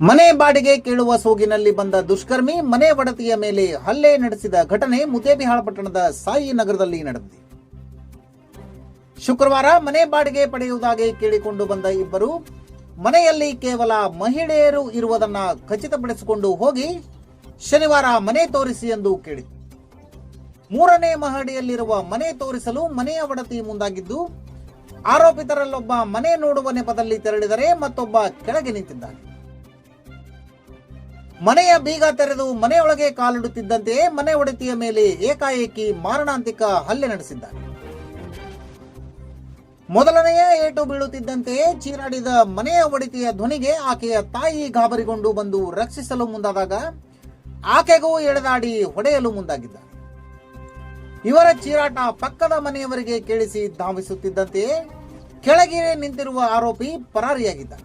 ಮನೆ ಬಾಡಿಗೆ ಕೇಳುವ ಸೋಗಿನಲ್ಲಿ ಬಂದ ದುಷ್ಕರ್ಮಿ ಮನೆ ಒಡತಿಯ ಮೇಲೆ ಹಲ್ಲೆ ನಡೆಸಿದ ಘಟನೆ ಮುತೇಬಿಹಾಳ ಪಟ್ಟಣದ ಸಾಯಿ ನಗರದಲ್ಲಿ ನಡೆದಿದೆ. ಶುಕ್ರವಾರ ಮನೆ ಬಾಡಿಗೆ ಪಡೆಯುವುದಾಗಿ ಕೇಳಿಕೊಂಡು ಬಂದ ಇಬ್ಬರು, ಮನೆಯಲ್ಲಿ ಕೇವಲ ಮಹಿಳೆಯರು ಇರುವುದನ್ನ ಖಚಿತಪಡಿಸಿಕೊಂಡು ಹೋಗಿ ಶನಿವಾರ ಮನೆ ತೋರಿಸಿ ಎಂದು ಕೇಳಿತು ಮೂರನೇ ಮಹಡಿಯಲ್ಲಿರುವ ಮನೆ ತೋರಿಸಲು ಮನೆಯ ಒಡತಿ ಮುಂದಾಗಿದ್ದು, ಆರೋಪಿತರಲ್ಲೊಬ್ಬ ಮನೆ ನೋಡುವ ನೆಪದಲ್ಲಿ ತೆರಳಿದರೆ ಮತ್ತೊಬ್ಬ ಕೆಳಗೆ ನಿಂತಿದ್ದಾನೆ. ಮನೆಯ ಬೀಗ ತೆರೆದು ಮನೆಯೊಳಗೆ ಕಾಲಿಡುತ್ತಿದ್ದಂತೆಯೇ ಮನೆ ಒಡತಿಯ ಮೇಲೆ ಏಕಾಏಕಿ ಮಾರಣಾಂತಿಕ ಹಲ್ಲೆ ನಡೆಸಿದ್ದಾನೆ ಮೊದಲನೆಯ ಏಟು ಬೀಳುತ್ತಿದ್ದಂತೆಯೇ ಚೀರಾಡಿದ ಮನೆಯ ಒಡತಿಯ ಧ್ವನಿಗೆ ಆಕೆಯ ತಾಯಿ ಗಾಬರಿಗೊಂಡು ಬಂದು ರಕ್ಷಿಸಲು ಮುಂದಾದಾಗ ಆಕೆಗೂ ಎಳೆದಾಡಿ ಹೊಡೆಯಲು ಮುಂದಾಗಿದ್ದ ಇವರ ಚೀರಾಟ ಪಕ್ಕದ ಮನೆಯವರಿಗೆ ಕೇಳಿಸಿ ಧಾವಿಸುತ್ತಿದ್ದಂತೆಯೇ ಕೆಳಗೆ ನಿಂತಿರುವ ಆರೋಪಿ ಪರಾರಿಯಾಗಿದ್ದಾನೆ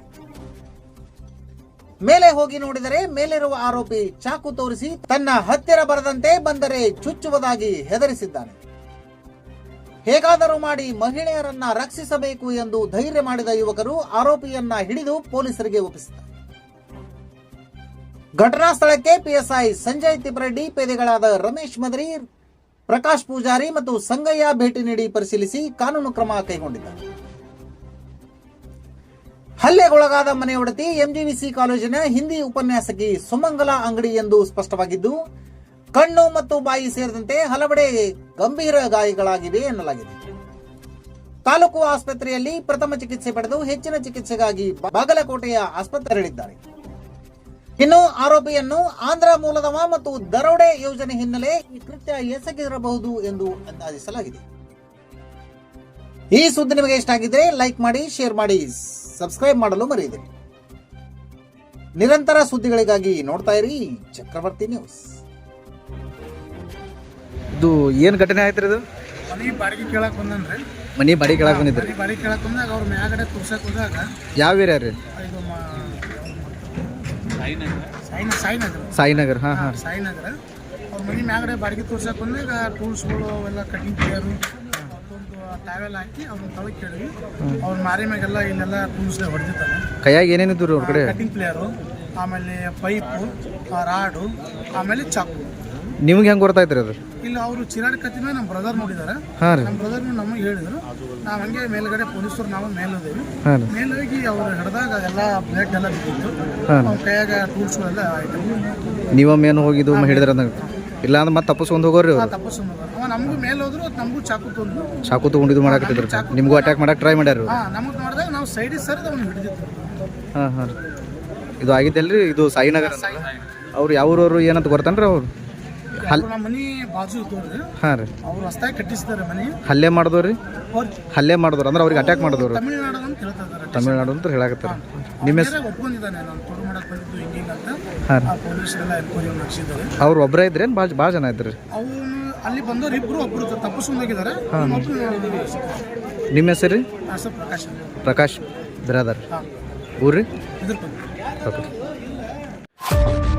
ಮೇಲೆ ಹೋಗಿ ನೋಡಿದರೆ ಮೇಲಿರುವ ಆರೋಪಿ ಚಾಕು ತೋರಿಸಿ ತನ್ನ ಹತ್ತಿರ ಬರದಂತೆ ಬಂದರೆ ಚುಚ್ಚುವುದಾಗಿ ಹೆದರಿಸಿದ್ದಾನೆ. ಹೇಗಾದರೂ ಮಾಡಿ ಮಹಿಳೆಯರನ್ನ ರಕ್ಷಿಸಬೇಕು ಎಂದು ಧೈರ್ಯ ಮಾಡಿದ ಯುವಕರು ಆರೋಪಿಯನ್ನ ಹಿಡಿದು ಪೊಲೀಸರಿಗೆ ಒಪ್ಪಿಸಿದ್ದಾರೆ. ಘಟನಾ ಸ್ಥಳಕ್ಕೆ ಪಿಎಸ್ಐ ಸಂಜಯ್ ತಿಪ್ರೆಡ್ಡಿ, ಪೇದೆಗಳಾದ ರಮೇಶ್ ಮದರಿ, ಪ್ರಕಾಶ್ ಪೂಜಾರಿ ಮತ್ತು ಸಂಗಯ್ಯ ಭೇಟಿ ನೀಡಿ ಪರಿಶೀಲಿಸಿ ಕಾನೂನು ಕ್ರಮ ಕೈಗೊಂಡಿದ್ದಾರೆ. ಹಲ್ಲೆಗೊಳಗಾದ ಮನೆ ಒಡತಿ ಎಂಜಿವಿಸಿ ಕಾಲೇಜಿನ ಹಿಂದಿ ಉಪನ್ಯಾಸಕಿ ಸುಮಂಗಲ ಅಂಗಡಿ ಎಂದು ಸ್ಪಷ್ಟವಾಗಿದ್ದು, ಕಣ್ಣು ಮತ್ತು ಬಾಯಿ ಸೇರಿದಂತೆ ಹಲವೆಡೆ ಗಂಭೀರ ಗಾಯಗಳಾಗಿವೆ ಎನ್ನಲಾಗಿದೆ. ತಾಲೂಕು ಆಸ್ಪತ್ರೆಯಲ್ಲಿ ಪ್ರಥಮ ಚಿಕಿತ್ಸೆ ಪಡೆದು ಹೆಚ್ಚಿನ ಚಿಕಿತ್ಸೆಗಾಗಿ ಬಾಗಲಕೋಟೆಯ ಆಸ್ಪತ್ರೆ ತೆರಳಿದ್ದಾರೆ ಇನ್ನು ಆರೋಪಿಯನ್ನು ಆಂಧ್ರ ಮೂಲದವ ಮತ್ತು ದರೋಡೆ ಯೋಜನೆ ಹಿನ್ನೆಲೆ ಈ ಕೃತ್ಯ ಎಸಗಿರಬಹುದು ಎಂದು ಅಂದಾಜಿಸಲಾಗಿದೆ. ಈ ಸುದ್ದಿ ನಿಮಗೆ ಇಷ್ಟ ಆಗಿದ್ರೆ ಲೈಕ್ ಮಾಡಿ, ಶೇರ್ ಮಾಡಿ. ಸಬ್ಸ್ಕ್ರೈಬ್ ಮಾಡಲು ಮರೆಯದಿರಿ ನಿರಂತರ ಸುದ್ದಿಗಳಿಗಾಗಿ ನೋಡ್ತಾ ಇರಿ ಚಕ್ರವರ್ತಿ ನ್ಯೂಸ್. ಇದು ಏನು ಘಟನೆ ಆಯ್ತು ಇದು? ಮನೆ ಬಾಡಿಗೆ ಕೇಳಕ್ ಬಂದನ್ರಿ. ಮನಿ ಬಾಡಿ ಕೆಳಗೆ ಬಂದಿದ್ರಿ? ಮನೆ ಬಾಡಿಗೆ ಕೇಳಕ್ ಬಂದಾಗ ಅವ್ರ ಮ್ಯಾಗಡೆ ತುರ್ಸಕ್ ಹೋದಾಗ ಯಾವ ಏರಿಯಾ ರೀ? ಇದು ಸಾಯಿನಗರ. ಸಾಯಿನ ಸಾಯಿನಗರ. ಸಾಯಿನಗರ್ ಹಾಂ ಹಾಂ. ಸಾಯಿನಗರ. ಅವ್ರ ಮನೆ ಮ್ಯಾಗಡೆ ಬಾಡಿಗೆ ತೋರ್ಸಕ್ ಬಂದಾಗ ಟೂಲ್ಸ್ಗಳು ಅವೆಲ್ಲ ಕಟಿಂಗ್ ಪ್ಲೇಯರು ಟ್ಯಾವೆಲ್ ಹಾಕಿ ಅವ್ರನ್ನ ತಳಕ್ಕೆ ಕೇಳಿದ್ವಿ ಅವ್ರ ಮಾರಿ ಮ್ಯಾಗೆಲ್ಲ ಇಲ್ಲೆಲ್ಲ ಟೂಲ್ಸ್ ಹೊಡೆದಿರ್ತಾರೆ ಕೈಯಾಗ ಏನೇನಿದ್ದು ರೀ ಅವ್ರ ಕಡೆ? ಕಟಿಂಗ್ ಪ್ಲೇಯರು ಆಮೇಲೆ ಪೈಪು ರಾಡು ಆಮೇಲೆ ಚಾಕು. ನಿಮ್ಗೆ ಹೆಂಗೆ ಗೊತ್ತಾಯ್ತು ಅದು? ಇಲ್ಲ ಅವರು ಚಿರಾಡಕತ್ತಿನ ನಮ್ಮ ಬ್ರದರ್ ನೋಡಿದಾರೆ. ಹಾಂ ರೀ. ನಮ್ಮ ಬ್ರದರ್ ನಮಗೆ ಹೇಳಿದ್ರು. ನಾವು ಹಂಗೆ ಮೇಲ್ಗಡೆ ಪೊಲೀಸರು ನಾವು ಮೇಲೋದೇವಿ ಹಾಂ ರೀ. ಮೇಲೆ ಹೋಗಿ ಅವ್ರು ಹಿಡಿದಾಗ ಎಲ್ಲ ಬ್ಲಡ್ ಎಲ್ಲ ಬಿದ್ದಿತ್ತು. ಟೂಲ್ಸ್ ಕೈಯಾಗ ಟೂಲ್ಸ್ಗಳೆಲ್ಲ ಐಟಮ್ ನೀವೊಮ್ಮೆ ಏನು ಹೋಗಿದ್ದು ಹಿಡಿದ್ರ ಅಂದಾಗ ಇಲ್ಲ ಅಂದ್ರೆ ಮತ್ತೆ ತಪ್ಪಿಸ್ಕೊಂಡು ಹೋಗೋರಿ ಅವ್ರು. ತಪಸ್ಸು ಅವ ನಮಗೂ ಮೇಲೆ ಹೋದ್ರು ಅದ್ ನಮಗೂ ಚಾಕು ತಂದ್ರು ಚಾಕು ನಿಮ್ಗೂ ಮಾಡಕತ್ತಿದ್ರು ನಿಮಗೂ ಅಟ್ಯಾಕ್ ಮಾಡಕ್ಕೆ ಟ್ರೈ ಮಾಡ್ಯಾರ ಹಾ ನಮಗೆ ನೋಡಿದಾಗ ನಾವು ಸೈಡಿಗೆ ಸರಿದ ಅವ್ನು ಹಿಡಿದಿತ್ತು ಹಾಂ ಹಾಂ ಇದು ಆಗಿದ್ದಲ್ರಿ ಇದು ಸಾಯಿನಗರ್ ಅವ್ರು ಯಾವ ಊರವ್ರು ಏನಂತ ಗೊತ್ತನ್ರಿ ಅವ್ರು? ನಮ್ಮ ಮನೆ ಬಾಜು ಇದ್ದವ್ರು. ಹಾಂ ರೀ. ಅವ್ರು ಮನೆ. ಹಲ್ಲೆ ಮಾಡಿದವ್ರಿ ಹಲ್ಲೆ ಮಾಡಿದ್ರು ಅಂದ್ರೆ ಅವ್ರಿಗೆ ಅಟ್ಯಾಕ್ ಮಾಡಿದವ್ರು. ತಮಿಳ್ನಾಡು ಅಂತ ಹೇಳಾಕತ್ತಾರ ಇದ್ದಾರೆ. ತಮಿಳ್ನಾಡು ಅಂತ ಹೇಳಕತ್ತಾರ. ನಿಮ್ಮ ಹೆಸರು ಒಪ್ಕೊಂಡಿದ್ದಾನೆ ನಾನು. ತೊಡು ಮಾಡಕ್ಕೆ ಬಂದಿದ್ದು ಹಿಂಗಿಂಗ್ ಅಂತ. ಹಾಂ ಆ ಪೊಲೀಸರೆಲ್ಲ ಎನ್ಕ್ವೈರಿ ನಡೆಸಿದ್ದಾರೆ. ಅವ್ರು ಒಬ್ಬರೇ ಇದ್ರೇನು ಭಾಳ ಭಾಳ ಜನ ಇದ್ರಿ ಅಲ್ಲಿ ಬಂದವ್ರು ತಪ್ಪಿಸ್ಕೊಂಡೋಗಿದ್ದಾರೆ. ನಿಮ್ಮ ಹೆಸರು ರೀ? ಪ್ರಕಾಶ್. ಪ್ರಕಾಶ್ ಬ್ರದರ್. ಊರ್ರಿ ಓಕೆ.